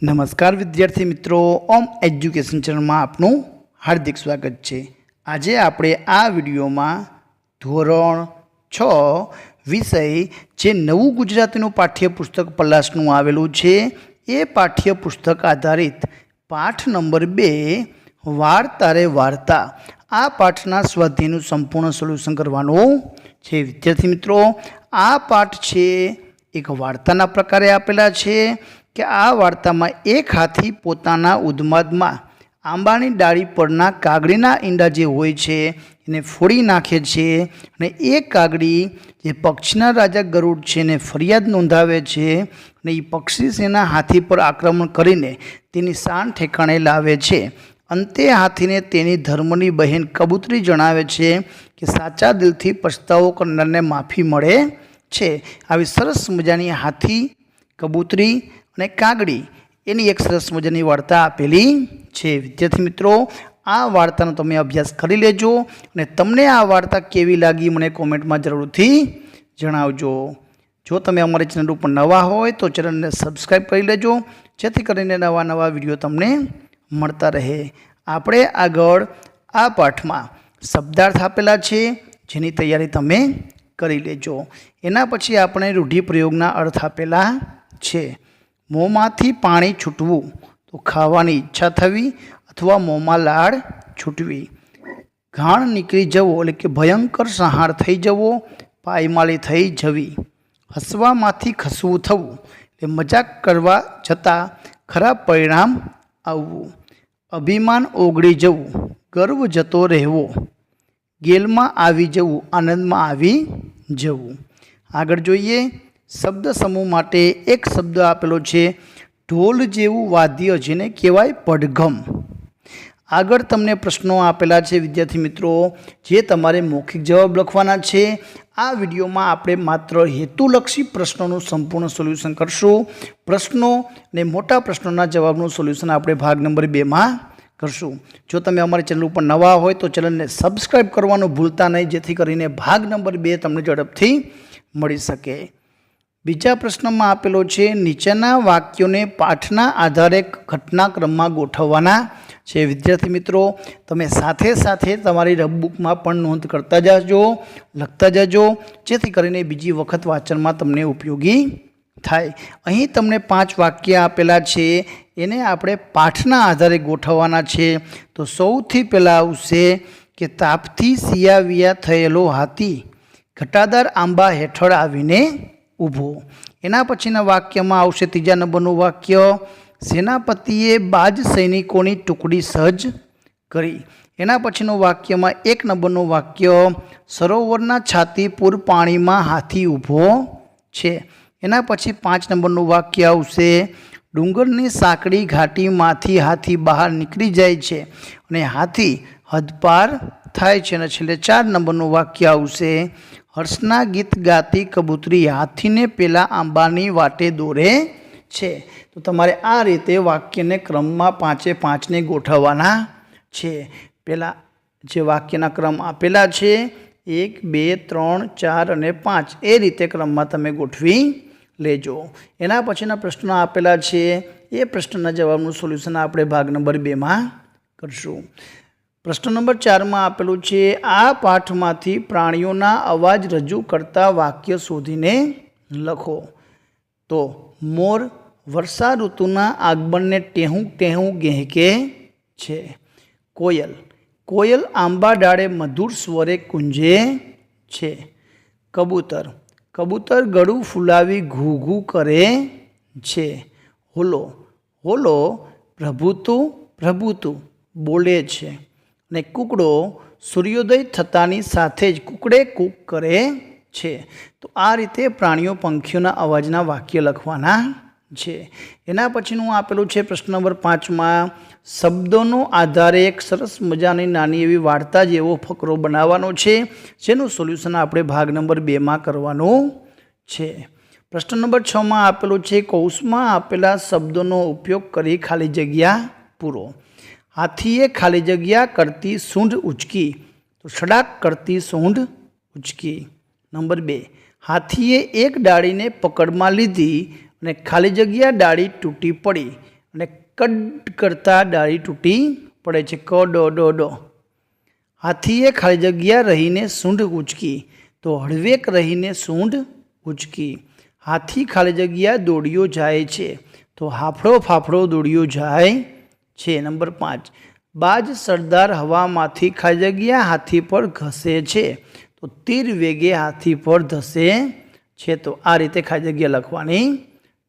નમસ્કાર વિદ્યાર્થી મિત્રો, ઓમ એજ્યુકેશન ચેનલમાં આપનું હાર્દિક સ્વાગત છે. આજે આપણે આ વિડીયોમાં ધોરણ છ વિષય જે નવું ગુજરાતીનું પાઠ્યપુસ્તક પલાસનું આવેલું છે, એ પાઠ્યપુસ્તક આધારિત પાઠ નંબર બે, વાર તારે વાર્તા. આ પાઠના સ્વાધ્યાયનું સંપૂર્ણ સોલ્યુશન કરવાનું છે. વિદ્યાર્થી મિત્રો, આ પાઠ છે, એક વાર્તાના પ્રકારે આપેલા છે. કે આ વાર્તામાં એક હાથી પોતાના ઉન્માદમાં આંબાની ડાળી પરના કાગડીના ઈંડા જે હોય છે, એને ફોડી નાખે છે અને એ કાગડી જે પક્ષીના રાજા ગરુડ છે એને ફરિયાદ નોંધાવે છે અને એ પક્ષી સેના હાથી પર આક્રમણ કરીને તેની શાન ઠેકાણે લાવે છે. અંતે હાથીને તેની ધર્મની બહેન કબૂતરી જણાવે છે કે સાચા દિલથી પછતાવો કરનારને માફી મળે છે. આવી સરસ મજાની હાથી, કબૂતરી અને કાગડી એની એક સરસ મજાની વાર્તા આપેલી છે. વિદ્યાર્થી મિત્રો, આ વાર્તાનો તમે અભ્યાસ કરી લેજો અને તમને આ વાર્તા કેવી લાગી મને કોમેન્ટમાં જરૂરથી જણાવજો. જો તમે અમારી ચેનલ ઉપર નવા હોય તો ચેનલને સબસ્ક્રાઈબ કરી લેજો, જેથી કરીને નવા નવા વીડિયો તમને મળતા રહે. આપણે આગળ આ પાઠમાં શબ્દાર્થ આપેલા છે, જેની તૈયારી તમે કરી લેજો. એના પછી આપણે રૂઢિપ્રયોગના અર્થ આપેલા છે. મોંમાંથી પાણી છૂટવું. તો ખાવાની ઈચ્છા થવી અથવા મોંમાં લાળ છૂટવી. ઘાણ નીકળી જવો એટલે કે ભયંકર સંહાર થઈ જવો, પાયમાલી થઈ જવી. હસવામાંથી ખસવું થવું એટલે મજાક કરવા જતાં ખરાબ પરિણામ આવવું. અભિમાન ઓગળી જવું, ગર્વ જતો રહેવો. ગેલમાં આવી જવું, આનંદમાં આવી જવું. આગળ જોઈએ શબ્દ સમૂહ માટે એક શબ્દ આપેલો છે, ઢોલ જેવું વાદ્ય જેને કહેવાય પડઘમ. આગળ તમને પ્રશ્નો આપેલા છે, વિદ્યાર્થી મિત્રો, જે તમારે મૌખિક જવાબ લખવાના છે. આ વિડીયોમાં આપણે માત્ર હેતુલક્ષી પ્રશ્નોનું સંપૂર્ણ સોલ્યુશન કરશું. પ્રશ્નો ને મોટા પ્રશ્નોના જવાબનું સોલ્યુશન આપણે ભાગ નંબર બેમાં કરશું. જો તમે અમારી ચેનલ ઉપર નવા હોય તો ચેનલને સબસ્ક્રાઈબ કરવાનું ભૂલતા નહીં, જેથી કરીને ભાગ નંબર બે તમને ઝડપથી મળી શકે. બીજા પ્રશ્નમાં આપેલો છે, નીચેના વાક્યોને પાઠના આધારે ઘટનાક્રમમાં ગોઠવવાના છે. વિદ્યાર્થી મિત્રો, તમે સાથે સાથે તમારી રબબુકમાં પણ નોંધ કરતા જાજો, લખતા જાજો, જેથી કરીને બીજી વખત વાંચનમાં તમને ઉપયોગી થાય. અહીં તમને પાંચ વાક્ય આપેલા છે, એને આપણે પાઠના આધારે ગોઠવવાના છે. તો સૌથી પહેલાં આવશે કે તાપથી સિયાવિયા થયેલો હાથી, ઘટાદાર આંબા હેઠળ આવીને ઊભો. એના પછીના વાક્યમાં આવશે ત્રીજા નંબરનું વાક્ય, સેનાપતિએ બાજ સૈનિકોની ટુકડી સજ્જ કરી. એના પછીનું વાક્યમાં એક નંબરનું વાક્ય, સરોવરના છાતી પૂર પાણીમાં હાથી ઊભો છે. એના પછી પાંચ નંબરનું વાક્ય આવશે, ડુંગરની સાંકડી ઘાટીમાંથી હાથી બહાર નીકળી જાય છે અને હાથી હદપાર થાય છે. અને છેલ્લે ચાર નંબરનું વાક્ય આવશે હર્ષના ગીત ગાતી કબૂતરી હાથીને પેલા આંબાની વાટે દોરે છે. તો તમારે આ રીતે વાક્યને ક્રમમાં પાંચે પાંચને ગોઠવવાના છે. પહેલાં જે વાક્યના ક્રમ આપેલા છે, એક, બે, ત્રણ, ચાર અને પાંચ, એ રીતે ક્રમમાં તમે ગોઠવી લેજો. એના પછીના પ્રશ્નો આપેલા છે, એ પ્રશ્નના જવાબનું સોલ્યુશન આપણે ભાગ નંબર બેમાં કરશું. પ્રશ્ન નંબર ચારમાં આપેલું છે, આ પાઠમાંથી પ્રાણીઓના અવાજ રજૂ કરતા વાક્ય શોધીને લખો. તો, મોર વર્ષા ઋતુના આગમનને ટેહું ટેહું ગહેકે છે. કોયલ કોયલ આંબા ડાળે મધુર સ્વરે કુંજે છે. કબૂતર કબૂતર ગળું ફૂલાવી ઘૂ ઘૂ કરે છે. હોલો હોલો, પ્રભુતું પ્રભુતું બોલે છે. અને કૂકડો સૂર્યોદય થતાની સાથે જ કૂકડે કૂક કરે છે. તો આ રીતે પ્રાણીઓ પંખીઓના અવાજના વાક્ય લખવાના છે. એના પછીનું આપેલું છે પ્રશ્ન નંબર પાંચમાં, શબ્દોનો આધારે એક સરસ મજાની નાની એવી વાર્તા જેવો ફકરો બનાવવાનો છે. જેનું સોલ્યુશન આપણે ભાગ નંબર બેમાં કરવાનું છે. પ્રશ્ન નંબર છમાં આપેલું છે કૌશમાં આપેલા શબ્દોનો ઉપયોગ કરી ખાલી જગ્યા પૂરો. હાથીએ ખાલી જગ્યા કરતી સૂંઢ ઉચકી, તો સડાક કરતી સૂંઢ ઉચકી. નંબર બે, હાથીએ એક ડાળીને પકડમાં લીધી અને ખાલી જગ્યા ડાળી તૂટી પડી અને કડ કરતા ડાળી તૂટી પડે છે. ક, ડો ડો ડો. હાથીએ ખાલી જગ્યા રહીને સૂંઢ ઉચકી, તો હળવેક રહીને સૂંઢ ઉચકી. હાથી ખાલી જગ્યા દોડ્યો જાય છે, તો હાફળો ફાફડો દોડ્યો જાય છે, નંબર પાંચ. બાજ સરદાર હવામાંથી ખાલી હાથી પર ઘસે છે. તો તીર વેગે હાથી પર ધસે છે. તો આ રીતે ખાજગ્યા લખવાની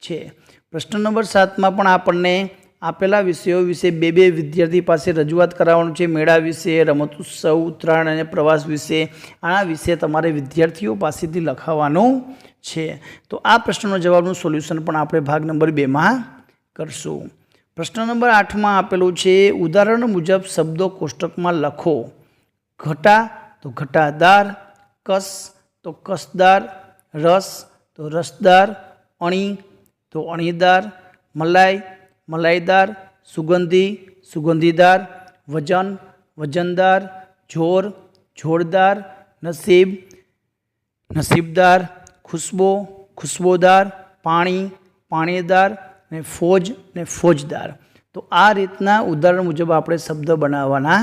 છે. પ્રશ્ન નંબર સાતમાં પણ આપણને આપેલા વિષયો વિશે બે બે વિદ્યાર્થી પાસે રજૂઆત કરાવવાનું છે. મેળા વિશે રમતોત્સવ ઉત્તરાયણ અને પ્રવાસ વિશે. આના વિશે તમારે વિદ્યાર્થીઓ પાસેથી લખાવવાનું છે. તો આ પ્રશ્નનો જવાબનું સોલ્યુશન પણ આપણે ભાગ નંબર બેમાં કરશું. પ્રશ્ન નંબર આઠમાં આપેલું છે, ઉદાહરણ મુજબ શબ્દો કોષ્ટકમાં લખો. ઘટા તો ઘટાદાર, કસ તો કસદાર, રસ તો રસદાર, અણી તો અણીદાર, મલાઈ, મલાઈદાર, સુગંધી, સુગંધીદાર, વજન, વજનદાર, જોર, જોરદાર, નસીબ, નસીબદાર, ખુશ્બો, ખુશ્બોદાર, પાણી, પાણીદાર ને ફોજ ને ફોજદાર. તો આ રીતના ઉદાહરણ મુજબ આપણે શબ્દ બનાવવાના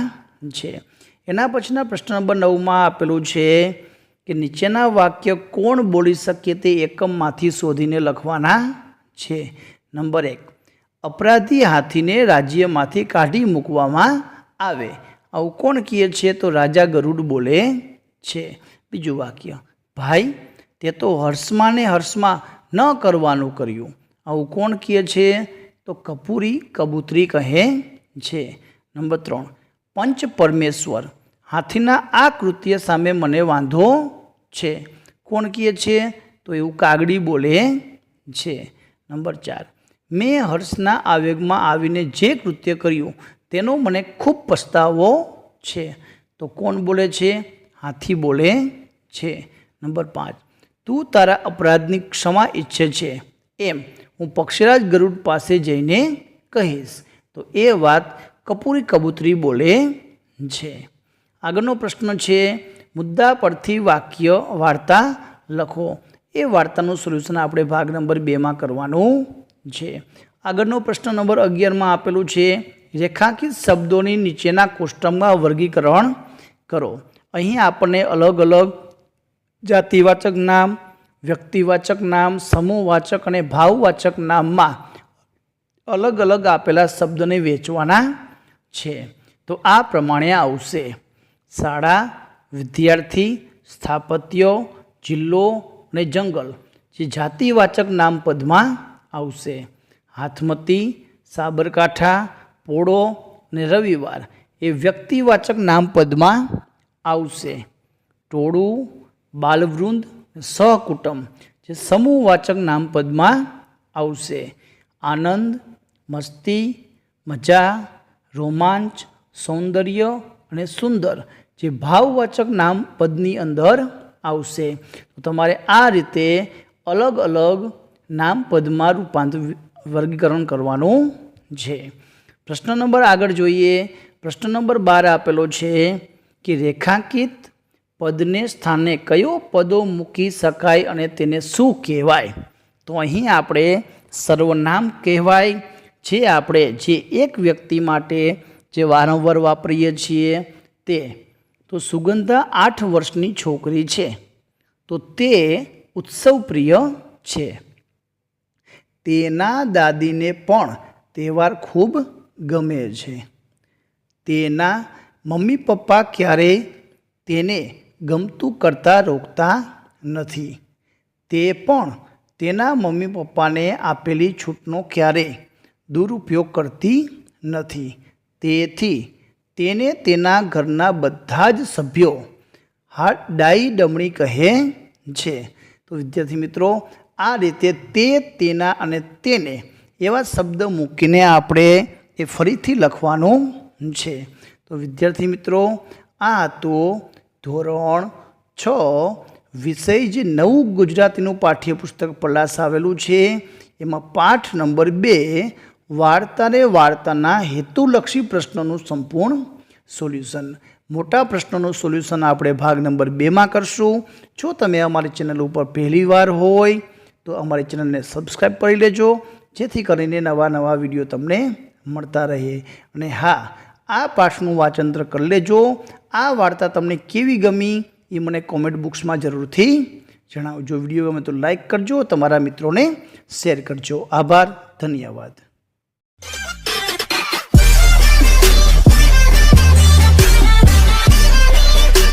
છે. એના પછીના પ્રશ્ન નંબર નવમાં આપેલું છે કે નીચેના વાક્ય કોણ બોલી શકે તે એકમમાંથી શોધીને લખવાના છે. નંબર એક, અપરાધી હાથીને રાજ્યમાંથી કાઢી મૂકવામાં આવે. આવું કોણ કહે છે તો રાજા ગરુડ બોલે છે. બીજું વાક્ય, ભાઈ, તે તો હર્ષમાં ને હર્ષમાં ન કરવાનું કર્યું. આવું કોણ કહે છે? તો કપૂરી કબૂતરી કહે છે. નંબર ત્રણ, પંચ પરમેશ્વર, હાથીના આ કૃત્ય સામે મને વાંધો છે. કોણ કહે છે? તો એવું કાગડી બોલે છે. નંબર ચાર, મેં હર્ષના આવેગમાં આવીને જે કૃત્ય કર્યું તેનો મને ખૂબ પસ્તાવો છે. તો કોણ બોલે છે? હાથી બોલે છે. નંબર પાંચ, તું તારા અપરાધની ક્ષમા ઈચ્છે છે. એમ હું પક્ષીરાજ ગરુડ પાસે જઈને કહીશ. તો એ વાત કપૂરી કબૂતરી બોલે છે. આગળનો પ્રશ્ન છે, મુદ્દા પરથી વાક્ય વાર્તા લખો. એ વાર્તાનું સોલ્યુશન આપણે ભાગ નંબર બેમાં કરવાનું છે. આગળનો પ્રશ્ન નંબર અગિયારમાં આપેલું છે, રેખાંકિત શબ્દોની નીચેના કોષ્ટકમાં વર્ગીકરણ કરો. અહીં આપણને અલગ અલગ જાતિવાચક નામ વ્યક્તિવાચક નામ, સમૂહવાચક અને ભાવવાચક નામમાં અલગ અલગ આપેલા શબ્દોને વેચવાના છે. તો આ પ્રમાણે આવશે. શાળા, વિદ્યાર્થી, સ્થાપત્ય, જિલ્લો અને જંગલ જે જાતિવાચક નામ પદમાં આવશે. હાથમતી, સાબરકાંઠા, પોળો ને રવિવાર એ વ્યક્તિવાચક નામ પદમાં આવશે. ટોળું, બાલવૃંદ સહકુટુંબ જે સમૂહવાચક નામપદમાં આવશે. આનંદ, મસ્તી, મજા, રોમાંચ, સૌંદર્ય અને સુંદર, જે ભાવવાચક નામ પદની અંદર આવશે. તો તમારે આ રીતે અલગ અલગ નામપદમાં રૂપાંતર વર્ગીકરણ કરવાનું છે. પ્રશ્ન નંબર આગળ જોઈએ. પ્રશ્ન નંબર બાર આપેલો છે કે રેખાંકિત પદને સ્થાને કયો પદો મૂકી શકાય અને તેને શું કહેવાય? તો અહીં આપણે સર્વનામ કહેવાય. જે આપણે જે એક વ્યક્તિ માટે જે વારંવાર વાપરીએ છીએ તે. તો સુગંધા આઠ વર્ષની છોકરી છે. તો તે ઉત્સવપ્રિય છે. તેના દાદીને પણ તહેવાર ખૂબ ગમે છે. તેના મમ્મી પપ્પા ક્યારેય તેને ગમતું કરતાં રોકતા નથી. તે પણ તેના મમ્મી પપ્પાને આપેલી છૂટનો ક્યારેય દુરુપયોગ કરતી નથી. તેથી તેને તેના ઘરના બધા જ સભ્યો હા, ડાઈ ડમણી કહે છે. તો વિદ્યાર્થી મિત્રો, આ રીતે તે તેના અને તેને એવા શબ્દ મૂકીને આપણે એ ફરીથી લખવાનું છે. તો વિદ્યાર્થી મિત્રો, આ તો ધોરણ છ, વિષય જે નવું ગુજરાતીનું પાઠ્યપુસ્તક પલાસ આવેલું છે, એમાં પાઠ નંબર બે, વાર્તાને વાર્તાના હેતુલક્ષી પ્રશ્નોનું સંપૂર્ણ સોલ્યુશન. મોટા પ્રશ્નોનું સોલ્યુશન આપણે ભાગ નંબર બેમાં કરશું. જો તમે અમારી ચેનલ ઉપર પહેલી વાર હોય, તો અમારી ચેનલને સબસ્ક્રાઈબ કરી લેજો, જેથી કરીને નવા નવા વીડિયો તમને મળતા રહે. અને હા, આ પાઠનું વાંચનત્ર કરી લેજો. આ વાર્તા તમને કેવી ગમી એ મને કોમેન્ટ બોક્સમાં જરૂરથી જણાવજો. વીડિયો ગમે તો લાઇક કરજો, તમારા મિત્રોને શેર કરજો. આભાર, ધન્યવાદ.